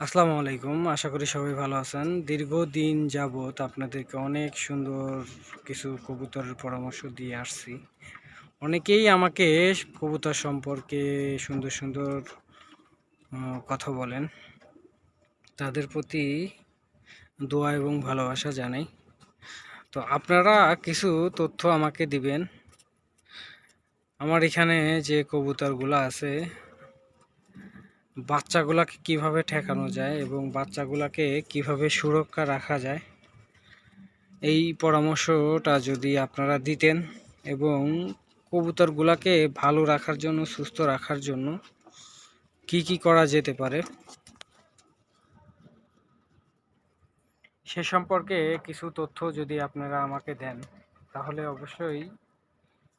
আসসালামু আলাইকুম। আশা করি সবাই ভালো আছেন। দীর্ঘদিন যাবত আপনাদেরকে অনেক সুন্দর কিছু কবুতরের পরামর্শ দিয়ে আসছি। অনেকেই আমাকে কবুতর সম্পর্কে সুন্দর সুন্দর কথা বলেন। তাদের প্রতি দোয়া এবং ভালোবাসা জানাই। তো আপনারা কিছু তথ্য আমাকে দিবেন। আমার এখানে যে কবুতরগুলো আছে বাচ্চাগুলাকে কীভাবে ঠেকানো যায় এবং বাচ্চাগুলাকে কীভাবে সুরক্ষা রাখা যায়, এই পরামর্শটা যদি আপনারা দিতেন এবং কবুতরগুলাকে ভালো রাখার জন্য, সুস্থ রাখার জন্য কি কি করা যেতে পারে? সে সম্পর্কে কিছু তথ্য যদি আপনারা আমাকে দেন, তাহলে অবশ্যই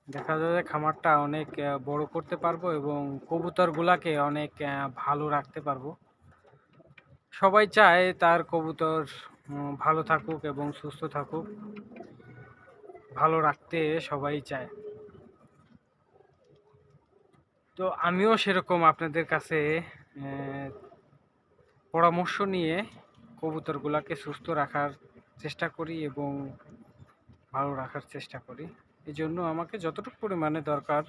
দেখা যাবে খামারটা অনেক বড় করতে পারব এবং কবুতরগুলাকে অনেক ভালো রাখতে পারব। সবাই চায় তার কবুতর ভালো থাকুক এবং সুস্থ থাকুক। ভালো রাখতে সবাই চায়। তো আমিও সেরকম আপনাদের কাছে পরামর্শ নিয়ে কবুতরগুলাকে সুস্থ রাখার চেষ্টা করি এবং ভালো রাখার চেষ্টা করি। এই জন্য আমাকে যতটুকু পরিমাণে দরকার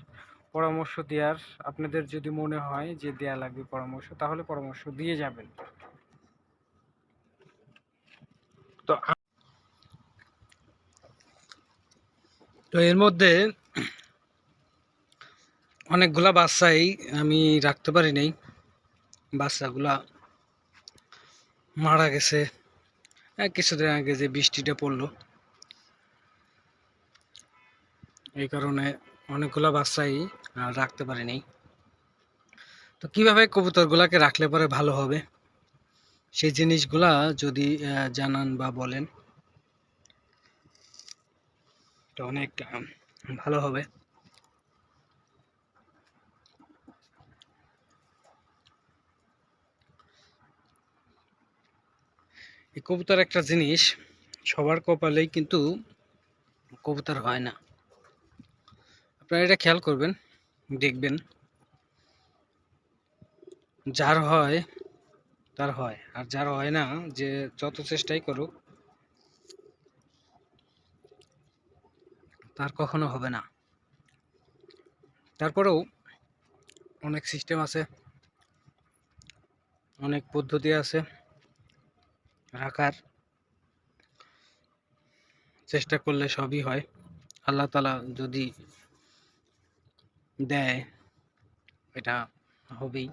পরামর্শ দেওয়ার আপনাদের যদি মনে হয় যে দেয়া লাগবে পরামর্শ তাহলে পরামর্শ দিয়ে যাবেন। তো তো এর মধ্যে অনেকগুলা বাচ্চাই আমি রাখতে পারি নাই। বাচ্চাগুলা মারা গেছে। কিছুদিন আগে যে বৃষ্টিটা পড়ল। এই কারণে অনেকগুলা বাচ্চাই রাখতে পারিনি। তো কীভাবে কবুতরগুলাকে রাখলে পরে ভালো হবে? সেই জিনিসগুলা যদি জানান বা বলেন। তো অনেক ভালো হবে। এই কবুতর একটা জিনিস সবার কপালেই কিন্তু কবুতর হয় না। আপনারা এটা খেয়াল করবেন, দেখবেন। যার হয়, তার হয়। আর যার হয় না, যে যত চেষ্টাই করুক, তার কখনো হবে না। তারপরেও অনেক সিস্টেম আছে, অনেক পদ্ধতি আছে, রাখার চেষ্টা করলে সবই হয়। আল্লাহ তালা যদি দেয় এটা হবেই।